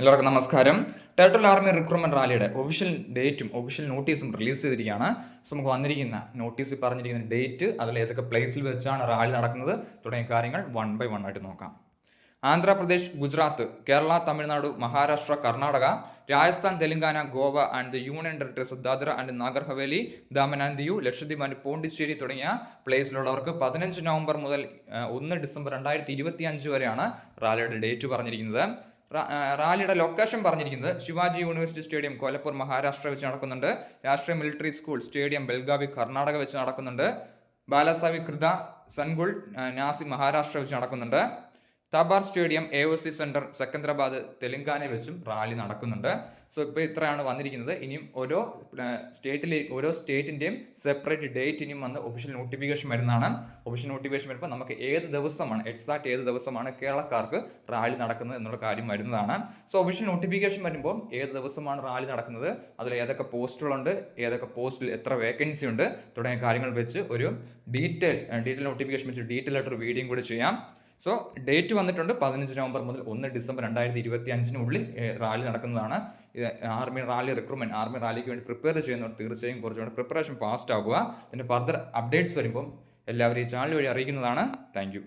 എല്ലാവർക്കും നമസ്കാരം. Territorial army recruitment റാലിയുടെ ഒഫീഷ്യൽ ഡേറ്റും ഒഫീഷ്യൽ നോട്ടീസും റിലീസ് ചെയ്തിരിക്കുകയാണ്. സോ നമുക്ക് വന്നിരിക്കുന്ന നോട്ടീസിൽ പറഞ്ഞിരിക്കുന്ന ഡേറ്റ് അതിൽ ഏതൊക്കെ പ്ലേസിൽ വെച്ചാണ് റാലി നടക്കുന്നത് തുടങ്ങിയ കാര്യങ്ങൾ വൺ ബൈ വൺ ആയിട്ട് നോക്കാം. Andhra Pradesh Gujarat Kerala Tamil Nadu Maharashtra Karnataka Rajasthan Telangana Goa and the union territories Dadra and Nagar Haveli Daman and Diu Lakshadweep and Pondicherry തുടങ്ങിയ പ്ലേസിലുള്ളവർക്ക് പതിനഞ്ച് നവംബർ മുതൽ ഒന്ന് ഡിസംബർ രണ്ടായിരത്തി ഇരുപത്തി അഞ്ച് വരെയാണ് റാലിയുടെ ഡേറ്റ് പറഞ്ഞിരിക്കുന്നത്. റാലിയുടെ ലൊക്കേഷൻ പറഞ്ഞിരിക്കുന്നത് ശിവാജി യൂണിവേഴ്സിറ്റി സ്റ്റേഡിയം കോലപ്പൂർ മഹാരാഷ്ട്ര വെച്ച് നടക്കുന്നുണ്ട്. Rashtriya military school stadium Belagavi Karnataka വെച്ച് നടക്കുന്നുണ്ട്. ബാലസാവി കൃത സൻഗുൾ നാസി മഹാരാഷ്ട്ര വെച്ച് നടക്കുന്നുണ്ട്. Tabar stadium A O C centre Secunderabad തെലങ്കാനയിൽ വെച്ചും റാലി നടക്കുന്നുണ്ട്. സോ ഇപ്പോൾ ഇത്രയാണ് വന്നിരിക്കുന്നത്. ഇനിയും ഓരോ സ്റ്റേറ്റിലെ ഓരോ സ്റ്റേറ്റിന്റെയും സെപ്പറേറ്റ് ഡേറ്റ് ഇനിയും വന്ന് ഒഫീഷ്യൽ നോട്ടിഫിക്കേഷൻ വരുന്നതാണ്. ഒഫീഷ്യൽ നോട്ടിഫിക്കേഷൻ വരുമ്പോൾ നമുക്ക് ഏത് ദിവസമാണ് എക്സാക്ട് ഏത് ദിവസമാണ് കേരളക്കാർക്ക് റാലി നടക്കുന്നത് എന്നുള്ള കാര്യം വരുന്നതാണ്. സോ ഒഫീഷ്യൽ നോട്ടിഫിക്കേഷൻ വരുമ്പോൾ ഏത് ദിവസമാണ് റാലി നടക്കുന്നത് അതിൽ ഏതൊക്കെ പോസ്റ്റുകളുണ്ട് ഏതൊക്കെ പോസ്റ്റിൽ എത്ര വേക്കൻസി ഉണ്ട് തുടങ്ങിയ കാര്യങ്ങൾ വെച്ച് ഒരു ഡീറ്റെയിൽ ഡീറ്റെയിൽ നോട്ടിഫിക്കേഷൻ വെച്ച് ഡീറ്റെയിൽ ആയിട്ടൊരു വീഡിയോയും കൂടി ചെയ്യാം. സോ ഡേറ്റ് വന്നിട്ടുണ്ട് പതിനഞ്ച് നവംബർ മുതൽ ഒന്ന് ഡിസംബർ രണ്ടായിരത്തി ഇരുപത്തി അഞ്ചിനുള്ളിൽ റാലി നടക്കുന്നതാണ്. ആർമി റാലി റിക്രൂട്ട്മെന്റ് ആർമി റാലിക്ക് വേണ്ടി പ്രിപ്പയർ ചെയ്യുന്നവർ തീർച്ചയായും കുറച്ചുകൂടെ പ്രിപ്പറേഷൻ ഫാസ്റ്റ് ആകുക പിന്നെ ഫർദർ അപ്ഡേറ്റ്സ് വരുമ്പം എല്ലാവരും ഈ ചാനൽ വഴി അറിയിക്കുന്നതാണ്. താങ്ക്